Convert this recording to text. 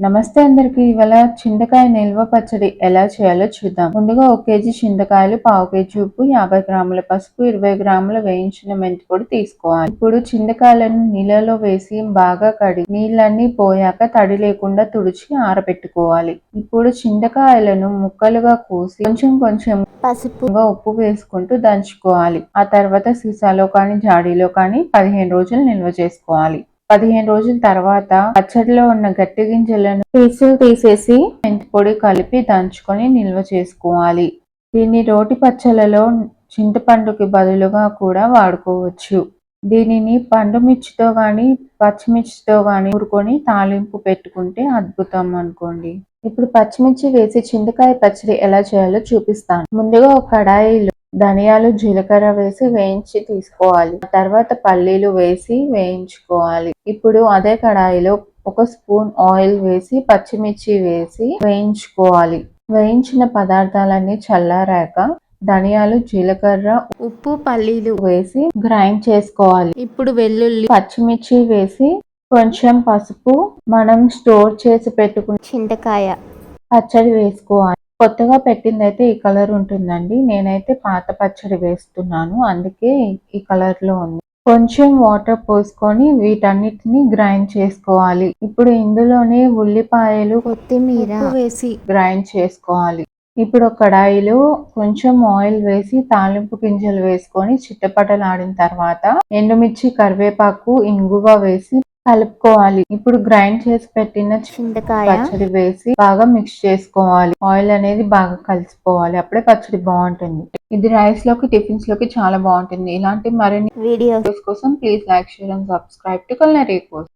నమస్తే అందరికి ఇవాళ చింతకాయ నిల్వ పచ్చడి ఎలా చేయాలో చూద్దాం. ముందుగా ఒక కేజీ చింతకాయలు పావు కేజీ ఉప్పు యాభై గ్రాముల పసుపు ఇరవై గ్రాముల వేయించిన మెంతి పొడి తీసుకోవాలి. ఇప్పుడు చింతకాయలను నీళ్ళలో వేసి బాగా కడిగి నీళ్ళన్నీ పోయాక తడి లేకుండా తుడిచి ఆరబెట్టుకోవాలి. ఇప్పుడు చింతకాయలను ముక్కలుగా కోసి కొంచెం కొంచెం పసుపు. ఉప్పు వేసుకుంటూ దంచుకోవాలి. ఆ తర్వాత సీసాలో కానీ జాడీలో కానీ పదిహేను రోజులు నిల్వ చేసుకోవాలి. పదిహేను రోజుల తర్వాత పచ్చడిలో ఉన్న గట్టి గింజలను పీసులు తీసేసి మెంతి పొడి కలిపి దంచుకొని నిల్వ చేసుకోవాలి. దీన్ని రోటి పచ్చళ్ళలో చింతపండుకి బదులుగా కూడా వాడుకోవచ్చు. దీనిని పండు మిర్చితో కానీ పచ్చిమిర్చితో కానీ ఊరుకొని తాలింపు పెట్టుకుంటే అద్భుతం అనుకోండి. ఇప్పుడు పచ్చిమిర్చి వేసి చింతకాయ పచ్చడి ఎలా చేయాలో చూపిస్తాను. ముందుగా ఒక కడాయిలో ధనియాలు జీలకర్ర వేసి వేయించి తీసుకోవాలి. తర్వాత పల్లీలు వేసి వేయించుకోవాలి. ఇప్పుడు అదే కడాయిలో ఒక స్పూన్ ఆయిల్ వేసి పచ్చిమిర్చి వేసి వేయించుకోవాలి. వేయించిన పదార్థాలన్నీ చల్లారాక ధనియాలు జీలకర్ర ఉప్పు పల్లీలు వేసి గ్రైండ్ చేసుకోవాలి. ఇప్పుడు వెల్లుల్లి పచ్చిమిర్చి వేసి కొంచెం పసుపు మనం స్టోర్ చేసి పెట్టుకున్న చింతకాయ పచ్చడి వేసుకోవాలి. కొత్తగా పెట్టింది అయితే ఈ కలర్ ఉంటుందండి. నేనైతే పాత పచ్చడి వేస్తున్నాను. అందుకే ఈ కలర్లో ఉంది. కొంచెం వాటర్ పోసుకొని వీటన్నిటిని గ్రైండ్ చేసుకోవాలి. ఇప్పుడు ఇందులోనే ఉల్లిపాయలు కొత్తిమీర వేసి గ్రైండ్ చేసుకోవాలి. ఇప్పుడు ఒక కడాయిలో కొంచెం ఆయిల్ వేసి తాలింపు గింజలు వేసుకొని చిట్టపటలాడిన తర్వాత ఎండుమిర్చి కరివేపాకు ఇంగువ వేసి కలుపుకోవాలి. ఇప్పుడు గ్రైండ్ చేసి పెట్టిన చింతకాయ. పచ్చడి వేసి బాగా మిక్స్ చేసుకోవాలి. ఆయిల్ అనేది బాగా కలిసిపోవాలి. అప్పుడే పచ్చడి బాగుంటుంది. ఇది రైస్లోకి టిఫిన్స్లోకి చాలా బాగుంటుంది. ఇలాంటి మరిన్ని వీడియో వీడియోస్ కోసం please like share and subscribe to culinary course